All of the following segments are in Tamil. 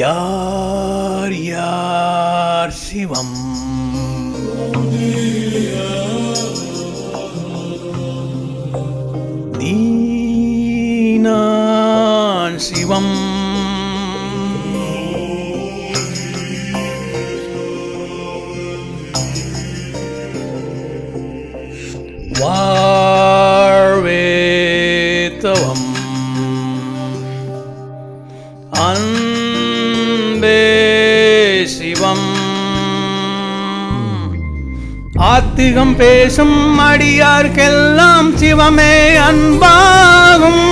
யார் யார் சிவம்? நீ நான் சிவம். வாழ்வேத்தவம். அன் ஆத்திகம் பேசும் அடியார்க்கெல்லாம் சிவமே அன்பாகும்.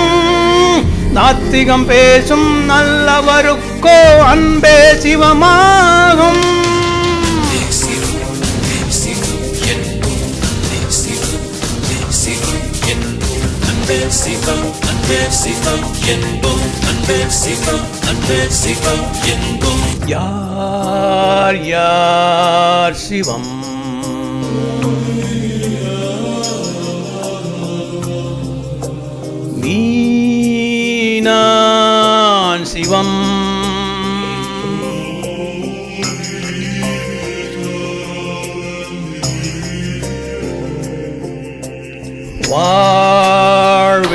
நாத்திகம் பேசும் நல்லவருக்கோ அன்பே சிவமாகும். சிவம் அன்பே சிவம் என்போம் அன்பே சிவம் அன்பே சிவம் என்போம் யார் யார் சிவம்? நான் சிவம். வாழ்வேத்தவம்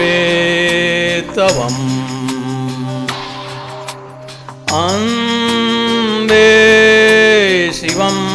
அந்தே சிவம்.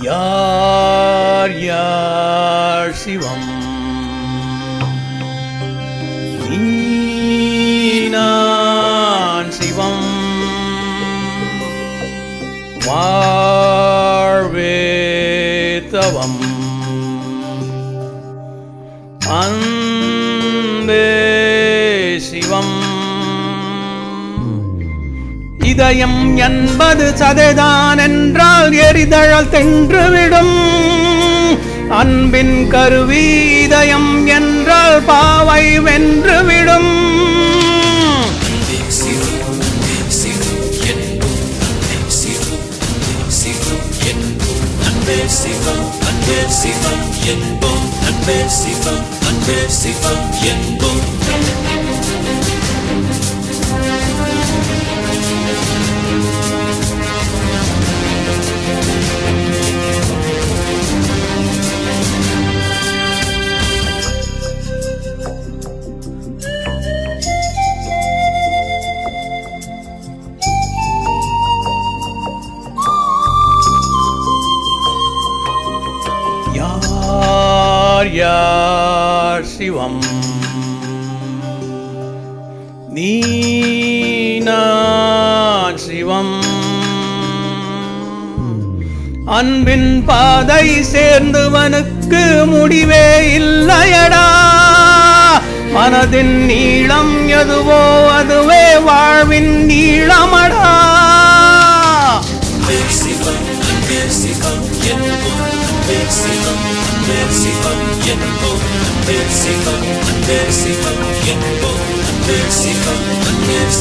யார் யார் சிவம்? நான் சிவம். வாழ்வே தவம். இதயம் என்பது சதைதான் என்றால் எரிதழல் தென்றுவிடும். அன்பின் கருவி இதயம் என்றால் பாவை வென்றுவிடும். சிவம் அன்பே சிவம் என்போம் அன்பே சிவம் அன்பே சிவம் என்போம் சிவம். நீனா சிவம். அன்பின் பாதை சேர்ந்துவனுக்கு முடிவே இல்லையடா. மனதின் நீளம் எதுவோ அதுவே வாழ்வின் நீளமடா. அன்பே சிவம் அன்பே சிவம். என்போம் தேசிகம் தேசிகம் என்போம் தேசிகம் தேசிகம்